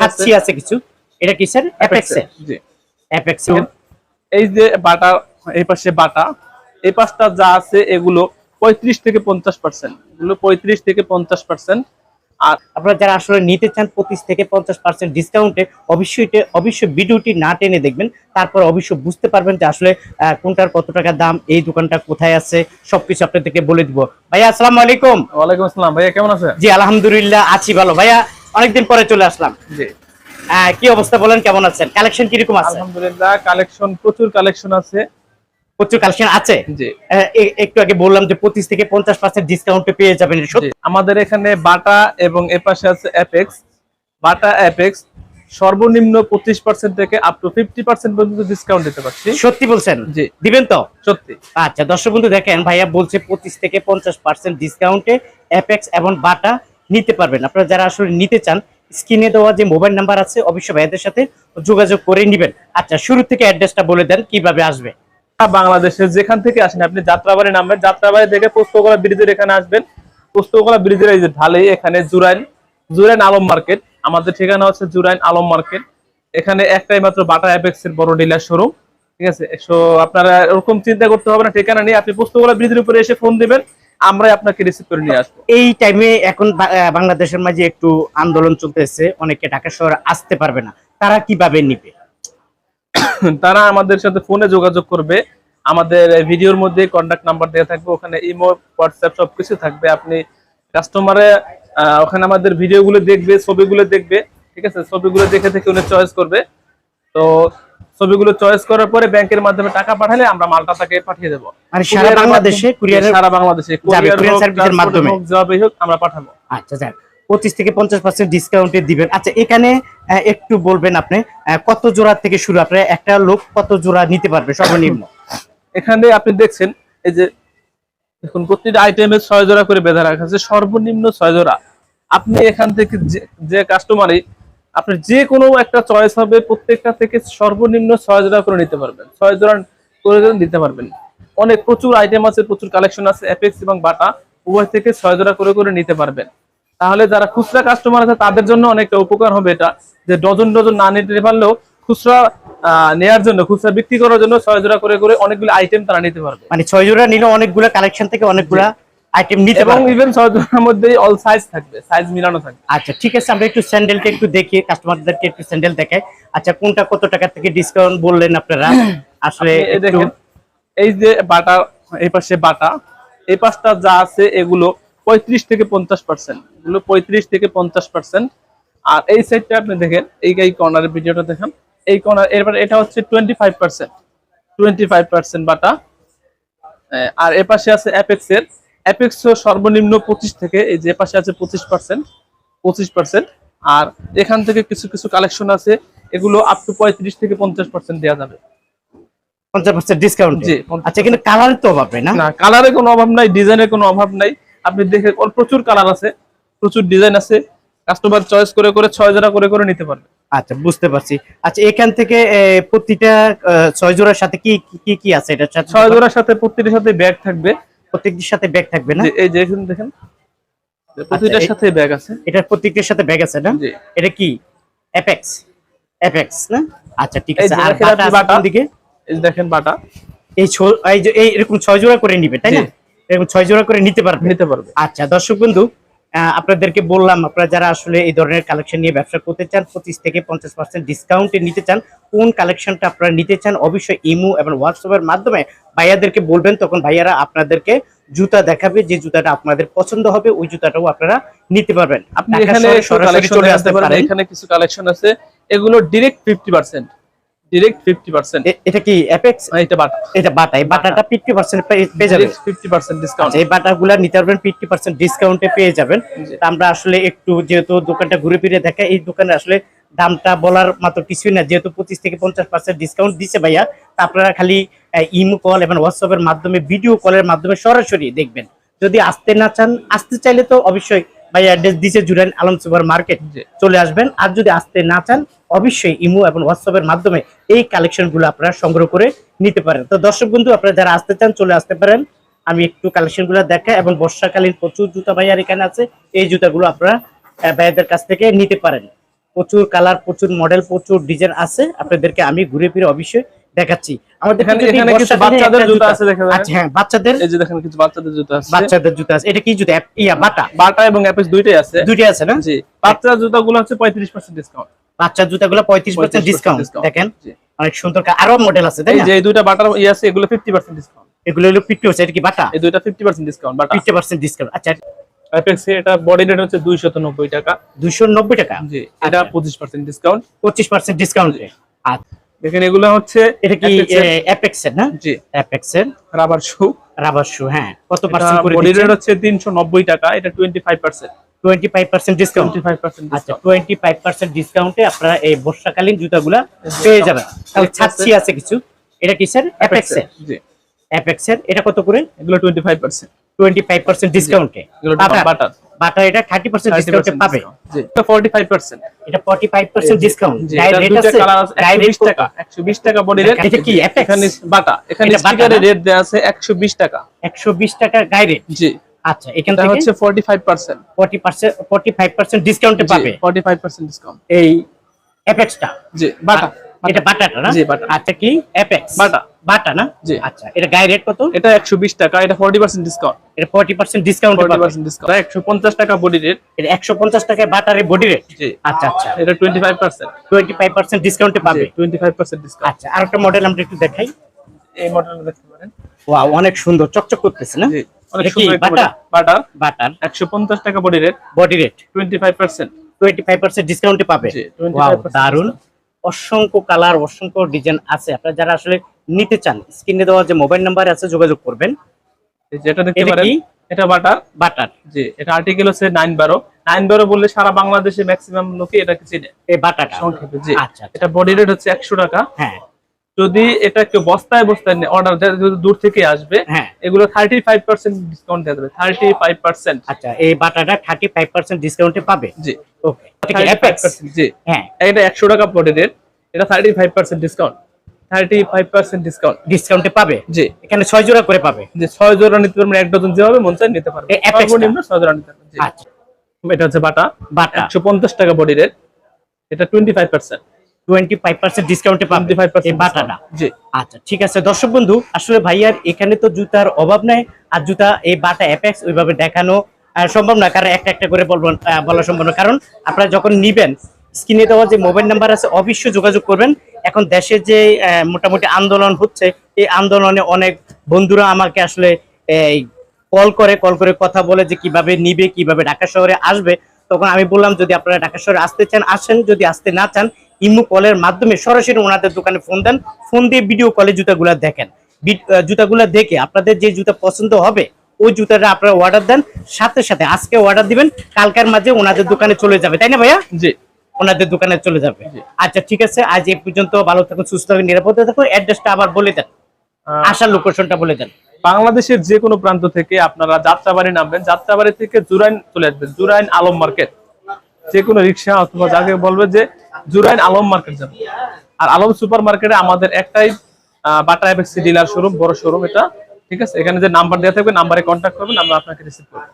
ছাচ্ছি আছে কিছু। এটা কি স্যার অ্যাপেক্স জি। অ্যাপেক্স এই যে বাটা এই পাশে বাটা এই পাশটা যা আছে এগুলো পঁয়ত্রিশ থেকে পঞ্চাশ পার্সেন্ট এগুলো পঁয়ত্রিশ থেকে পঞ্চাশ পার্সেন্ট আর আপনারা যারা আসলে নিতে চান পঁচিশ থেকে পঞ্চাশ পার্সেন্ট ডিসকাউন্টে অবশ্যই অবশ্যই ভিডিওটি না টেনে দেখবেন। তারপর অবশ্যই বুঝতে পারবেন যে আসলে কোনটার কত টাকা দাম এই দোকানটা কোথায় আছে সবকিছু আপনাদেরকে বলে দিব। ভাইয়া আসসালামু আলাইকুম। ওয়ালাইকুম আসসালাম। ভাইয়া কেমন আছেন? জি আলহামদুলিল্লাহ আছি ভালো। ভাইয়া অনেকদিন পরে চলে আসলাম। জি। আহ, কি অবস্থা বলেন কেমন আছেন? কালেকশন কীরকম আছে? আলহামদুলিল্লাহ কালেকশন প্রচুর কালেকশন আছে। প্রচুর কালেকশন আছে? একটু আগে বললাম যে পঁচিশ থেকে পঞ্চাশ পার্সেন্ট ডিসকাউন্টে পেয়ে যাবেন। আমাদের এখানে বাটা এবং এপাশে আছে অ্যাপেক্স বাটা অ্যাপেক্স সর্বনিম্ন পঁচিশ পার্সেন্ট থেকে আপ টু ফিফটি পার্সেন্ট পর্যন্ত ডিসকাউন্ট দিতে পারছি। সত্যি বলছেন? জি। দিবেন তো? সত্যি। আচ্ছা দর্শক বন্ধু দেখেন ভাইয়া বলছে পঁচিশ থেকে পঞ্চাশ পার্সেন্ট ডিসকাউন্টে অ্যাপেক্স এবং বাটা। নিতে পারবেন। আপনারা যারা আসলে নিতে চান, স্ক্রিনে দেওয়া যে মোবাইল নাম্বার আছে অবশ্যই ভাইয়াদের সাথে যোগাযোগ করে নেবেন। আচ্ছা শুরু থেকে অ্যাড্রেসটা বলে দেন, কীভাবে আসবে? বাংলাদেশের যেখান থেকে আসেন, আপনি যাত্রাবাড়ি নামবেন, যাত্রাবাড়ি থেকে পুস্তকলা ব্রিজের এখানে আসবেন। পুস্তকলা ব্রিজের এই যে ঢালে, এখানে জুরাইন জুরাইন আলম মার্কেট। আমাদের ঠিকানা হচ্ছে জুরাইন আলম মার্কেট। এখানে একটাই মাত্র বাটা অ্যাপেক্স এর বড় ডিলার শোরুম। ঠিক আছে? সো আপনারা এরকম চিন্তা করতে হবে না ঠিকানা নিয়ে আপনি পুস্তকলা ব্রিজের উপরে এসে ফোন দিবেন আমরাই আপনাকে রিসিভ করে নিয়ে আসব। এই টাইমে এখন বাংলাদেশের মাঝে একটু আন্দোলন চলতেছে অনেকে ঢাকা শহরে আসতে পারবে না। তারা কীভাবে নিবে? তারা আমাদের সাথে ফোনে যোগাযোগ করবে। আমাদের ভিডিওর মধ্যে কন্ট্যাক্ট নাম্বার দেওয়া থাকবে ওখানে ইমো হোয়াটসঅ্যাপ সবকিছু থাকবে। আপনি কাস্টমারে ওখানে আমাদের ভিডিওগুলো দেখবে ছবিগুলো দেখবে ঠিক আছে? ছবিগুলো দেখে থেকে উনি চয়েস করবে। তো ছবিগুলো চয়েস করার পরে ব্যাংকের মাধ্যমে টাকা পাঠালে আমরা মালটা তাকে পাঠিয়ে দেবো। মানে সারা বাংলাদেশে মাধ্যমে- সারা বাংলাদেশে কুরিয়ার কুরিয়ার সার্ভিসের মাধ্যমে। হোক, আমরা পাঠাবো। আচ্ছা যাক। পঁচিশ থেকে পঞ্চাশ পার্সেন্ট ডিসকাউন্টে দিবেন। আচ্ছা এখানে একটু বলবেন আপনি কত জোড়া থেকে শুরু? আপনার একটা লোক কত জোড়া নিতে পারবে? সর্বনিম্ন। এখানে আপনি দেখছেন এই যে দেখুন প্রতিটা আইটেমে ছয় জোড়া করে বেঁধে রাখা আছে সর্বনিম্ন ছয় জোড়া। আপনি এখান থেকে যে কাস্টমারই আপনার যে কোনো একটা চয়েস হবে, প্রত্যেকটা থেকে সর্বনিম্ন ছয় জোড়া করে নিতে পারবেন। ছয় জোড়া করে নিতে পারবেন। অনেক প্রচুর আইটেম আছে, প্রচুর কালেকশন আছে অ্যাপেক্স এবং বাটা উভয় থেকে ছয় জোড়া করে করে নিতে পারবেন। তাহলে যারা খুচরা কাস্টমার আছে, তাদের জন্য অনেকটা উপকার হবে এটা, যে ডজন ডজন না নিতে পারলেও খুচরা নেয়ার জন্য, খুচরা বিক্রি করার জন্য ছয় জোড়া করে করে অনেকগুলো আইটেম তারা নিতে পারবে। মানে ছয় জোড়া নিলে অনেকগুলা কালেকশন থেকে অনেকগুলা আইটেম নিতে পারবেন এবং ইভেন ছয় মধ্যে অল সাইজ থাকবে সাইজ মিলানো থাকবে। আচ্ছা ঠিক আছে আমরা একটু স্যান্ডেলটা একটু দেখি কাস্টমারদেরকে একটু স্যান্ডেল দেখাই। আচ্ছা কোনটা কত টাকা থেকে ডিসকাউন্ট বললেন আপনারা? আসলে এই দেখেন এই যে বাটা এই পাশে বাটা এই পাশটা যা আছে এগুলো পঁয়ত্রিশ থেকে পঞ্চাশ পার্সেন্ট এগুলো পঁয়ত্রিশ থেকে পঞ্চাশ পার্সেন্ট আর এই সাইডটা আপনি দেখেন এই এই কর্নারের ভিডিওটা দেখেন। এই কর্নার এরপর এটা হচ্ছে twenty five percent twenty five percent Bata আর এ পাশে আছে অ্যাপেক্স এর অ্যাপেক্স সর্বনিম্ন পঁচিশ থেকে এই যে পাশে আছে পঁচিশ পার্সেন্ট পঁচিশ পার্সেন্ট আর এখান থেকে কিছু কিছু কালেকশন আছে এগুলো আপ টু পঁয়ত্রিশ থেকে পঞ্চাশ পার্সেন্ট দেওয়া যাবে। পঞ্চাশ পার্সেন্ট ডিসকাউন্ট জি, আচ্ছা কিন্তু তো না? কালারের কোনো অভাব নাই ডিজাইনের কোনো অভাব নাই। আপনি দেখে প্রচুর কালার আছে প্রচুর ডিজাইন আছে। কাস্টমার চয়েস করে করে ছয় জোড়া করে করে নিতে পারবে। আচ্ছা বুঝতে পারছি। আচ্ছা এখান থেকে প্রতিটা ছয় জোড়ার সাথে কি কি- কি কি আছে সাথে? ছয় জোড়ার সাথে প্রত্যেকটার সাথে ব্যাগ থাকবে। প্রত্যেকটির সাথে ব্যাগ থাকবে না? এই যে এখানে দেখেন। প্রতিটার আচ্ছা, সাথে ব্যাগ আছে। এটার প্রত্যেকটির সাথে ব্যাগ আছে না? এটা কি? অ্যাপেক্স অ্যাপেক্স না? আচ্ছা ঠিক আছে। আর বাটা। দিকে? এই দেখেন বাটা। এই এই যে এই এরকম ছয় জোড়া করে নিবে তাই না? এরকম ছয় জোড়া করে নিতে পারবে। নিতে পারবে। আচ্ছা দর্শক বন্ধু আপনাদেরকে বললাম আপনারা যারা আসলে এই ধরনের কালেকশন নিয়ে ব্যবসা করতে চান পঁচিশ থেকে পঞ্চাশ পার্সেন্ট ডিসকাউন্টে নিতে চান কোন কালেকশনটা আপনারা নিতে চান অবশ্যই ইমো এবং হোয়াটসঅ্যাপের মাধ্যমে ভাইয়াদেরকে বলবেন তখন ভাইয়ারা আপনাদেরকে জুতা দেখাবে যে জুতাটা আপনাদের পছন্দ হবে ওই জুতাটাও আপনারা নিতে পারবেন। আপনি এখানে সরাসরি চলে আসতে আসতে পারেন পারেন। এখানে কিছু কালেকশন আছে এগুলো direct fifty percent direct fifty percent এটা কি অ্যাপেক্স এটা বাটা। এটা বাটা এই বাটাটা ফিফটি পার্সেন্ট পেয়ে যাবে ফিফটি পার্সেন্ট ডিসকাউন্ট এই বাটাগুলা নিতে পারবেন ফিফটি পার্সেন্ট ডিসকাউন্টে পেয়ে যাবেন। আমরা আসলে একটু যেহেতু দোকানটা ঘুরে ফিরে দেখা এই দোকানে আসলে দামটা বলার মাত্র কিছুই না। যেহেতু পঁচিশ থেকে পঞ্চাশ পার্সেন্ট ডিসকাউন্ট দিছে ভাইয়া তা আপনারা খালি ইমো কল এবং হোয়াটসঅ্যাপের মাধ্যমে ভিডিও কলের মাধ্যমে সরাসরি দেখবেন। যদি আসতে না চান আসতে চাইলে তো অবশ্যই ভাই অ্যাড্রেস দিছে জুরাইন আলম সুপার মার্কেট চলে আসবেন। আর যদি আসতে না চান অবশ্যই ইমো এবং হোয়াটসঅ্যাপের মাধ্যমে এই কালেকশনগুলো আপনারা সংগ্রহ করে নিতে পারেন। তো দর্শক বন্ধু আপনারা যারা আসতে চান চলে আসতে পারেন। আমি একটু কালেকশনগুলো দেখা এবং বর্ষাকালীন প্রচুর জুতা ভাইয়ার এখানে আছে এই জুতাগুলো আপনারা ভাইয়াদের কাছ থেকে নিতে পারেন। প্রচুর কালার প্রচুর মডেল প্রচুর ডিজাইন আছে। আপনাদেরকে আমি ঘুরে ফিরে অবশ্যই দেখাচ্ছি। আমাদের এখানে কিছু বাচ্চাদের জুতা আছে দেখেন আচ্ছা হ্যাঁ বাচ্চাদের এই যে দেখেন কিছু বাচ্চাদের জুতা আছে বাচ্চাদের জুতা আছে। এটা কি জুতা? ইয়া বাটা। বাটা এবং অ্যাপেস দুইটাই আছে। দুইটাই আছে না? জি। বাচ্চার জুতাগুলো হচ্ছে পঁয়ত্রিশ পার্সেন্ট ডিসকাউন্ট জুতাগুলো পার্সেন্ট ডিসকাউন্ট দেখেন অনেক সুন্দর আরও মডেল আছে তাই এই যে এই দুইটা বাটার ইয়ে আছে এগুলো ফিফটি পার্সেন্ট ডিসকাউন্ট এগুলো হলো ফিফটি হচ্ছে এটা কি বাটা? এই দুইটা ডিসকাউন্ট বাটা। ডিসকাউন্ট আচ্ছা অ্যাপেক্স এটা বডি রেট হচ্ছে দুইশত নব্বই টাকা। দুইশো নব্বই টাকা? জি এটা আচ্ছা। পঁচিশ পার্সেন্ট ডিসকাউন্ট পঁচিশ পার্সেন্ট ডিসকাউন্ট আচ্ছা। দেখেন এগুলো হচ্ছে এটা কি অ্যাপেক্স এর না? জি। অ্যাপেক্স এর। রাবার শু রাবার শু হ্যাঁ। কত পার্সেন্ট করে বডি রেট হচ্ছে তিনশো নব্বই টাকা এটা twenty five percent twenty five percent discount twenty five percent আচ্ছা টোয়েন্টি ফাইভ পার্সেন্ট ডিসকাউন্টে আপনারা এই বর্ষাকালীন জুতাগুলা পেয়ে যাবেন। তাহলে ছাড়ছি আছে কিছু। এটা কি স্যার? অ্যাপেক্স এর। জি। অ্যাপেক্স এর এটা কত করে? এগুলো twenty five percent twenty five percent ডিসকাউন্টে এগুলো বাটার। এটা থার্টি পার্সেন্ট ডিসকাউন্টে পাবে। এটা ফর্টি ফাইভ পার্সেন্ট এটা ফর্টি ফাইভ পার্সেন্ট ডিসকাউন্ট বিশ টাকা একশো বিশ টাকা বডি রেট এটা কি এখানে বাটা এখানে এটা স্টিকারে রেট দেওয়া আছে একশো বিশ টাকা। একশো বিশ টাকার গাইডে জি। আচ্ছা এখান থেকে হচ্ছে forty five percent forty percent forty five percent ডিসকাউন্টে পাবে। ফর্টি ফাইভ পার্সেন্ট ডিসকাউন্ট এই অ্যাপেক্সটা জি বাটা এটা বাটাটা না? জি, বাটা। আচ্ছা কি? অ্যাপেক্স বাটা। বাটা না? জি। আচ্ছা এটা গায়ে রেট কত? এটা একশো বিশ টাকা এটা ফর্টি পার্সেন্ট ডিসকাউন্ট এটা forty percent discount forty percent discount একশো পঞ্চাশ টাকা বডি রেট এটা একশো পঞ্চাশ টাকায় বাটারের বডি রেট জি। আচ্ছা আচ্ছা। এটা twenty five percent twenty five percent ডিসকাউন্টে পাবে। টোয়েন্টি ফাইভ পার্সেন্ট ডিসকাউন্ট আচ্ছা আর একটা মডেল আমরা একটু দেখাই। এই মডেলটা দেখতে পারেন। ওয়াও অনেক সুন্দর চকচক করতেছে না? জি অনেক সুন্দর বাটা? Butter butter. একশো পঞ্চাশ টাকা body rate body rate twenty five percent twenty five percent ডিসকাউন্টে পাবে। জি, 25% দারুণ অসংখ্য কালার অসংখ্য ডিজাইন আছে। আপনারা যারা আসলে নিতে চান স্ক্রিনে দেওয়া যে মোবাইল নাম্বার আছে যোগাযোগ করবেন। যেটা দেখতে এটা পারেন এটা বাটার। বাটার। জি এটা আর্টিকেল হচ্ছে নাইন বারো। নাইন বারো বললে সারা বাংলাদেশে ম্যাক্সিমাম লোকে এটাকে চিনে? এই বাটাটা সংক্ষেপে জি। আচ্ছা আচ্ছা। এটা বডি রেট হচ্ছে একশো টাকা। হ্যাঁ। যদি এটা কেউ বস্তায় বস্তায় অর্ডার দেয় যদি দূর থেকে আসবে হ্যাঁ। এগুলো থার্টি ফাইভ পার্সেন্ট ডিসকাউন্ট দিয়ে দেবে থার্টি ফাইভ পার্সেন্ট আচ্ছা এই বাটাটা থার্টি ফাইভ পার্সেন্ট ডিসকাউন্টে পাবে? জি। ওকে জি। হ্যাঁ। এটা একশো টাকা বডি রেট এটা thirty five percent discount thirty five percent discount ডিসকাউন্টে পাবে? জি। এখানে ছয় জোড়া করে পাবে? যে ছয় জোড়া নিতে পারবেন এক ডজন যেভাবে মন চায় নিতে পারবেন? সর্বনিম্ন জোড়া নিতে পারবেন আচ্ছা। এটা হচ্ছে বাটা। বাটা। টাকা বডি রেট এটা ডিসকাউন্টে এই বাটাটা। জি। আচ্ছা ঠিক আছে। দর্শক বন্ধু আসলে ভাইয়ার এখানে তো জুতার অভাব নাই আর জুতা এই বাটা অ্যাপেক্স ওইভাবে দেখানো সম্ভব না কারণ একটা একটা করে বলবেন বলা সম্ভব না। কারণ আপনারা যখন নিবেন স্ক্রিনে দেওয়া যে মোবাইল নাম্বার আছে অবশ্যই যোগাযোগ করবেন। এখন দেশে যে মোটামুটি আন্দোলন হচ্ছে, এই আন্দোলনে অনেক বন্ধুরা আমাকে আসলে কল করে কল করে কথা বলে যে কীভাবে নিবে, কীভাবে ঢাকা শহরে আসবে। তখন আমি বললাম, যদি আপনারা ঢাকা শহরে আসতে চান, আসেন। যদি আসতে না চান, ইমু কলের মাধ্যমে সরাসরি ওনাদের দোকানে ফোন দেন। ফোন দিয়ে ভিডিও কলে জুতাগুলা দেখেন। জুতাগুলা দেখে আপনাদের যে জুতা পছন্দ হবে, ওই জুতাটা আপনারা অর্ডার দেন। সাথে সাথে আজকে অর্ডার দিবেন, কালকার মাঝে ওনাদের দোকানে চলে যাবে। তাই না ভাইয়া? জি। ওনাদের দোকানে চলে যাবে। আচ্ছা ঠিক আছে আজ এই পর্যন্ত ভালো থাকুন সুস্থ থাকুন নিরাপদে থাকুন। অ্যাড্রেসটা আবার বলে দেন। আসার লোকেশনটা বলে দেন। বাংলাদেশের যে কোনো প্রান্ত থেকে আপনারা যাত্রাবাড়ি নামবেন। যাত্রাবাড়ি থেকে জুরাইন চলে আসবেন জুরাইন আলম মার্কেট। যে কোনো রিক্সা অথবা যাকে বলবে যে জুরাইন আলম মার্কেট যাবে। আর আলম সুপার মার্কেটে আমাদের একটাই বাটা এফএক্সি ডিলার শোরুম বড় শোরুম এটা। ঠিক আছে এখানে যে নাম্বার দেওয়া থাকবে নাম্বারে কন্ট্যাক্ট করবেন আমরা আপনাকে রিসিভ করব।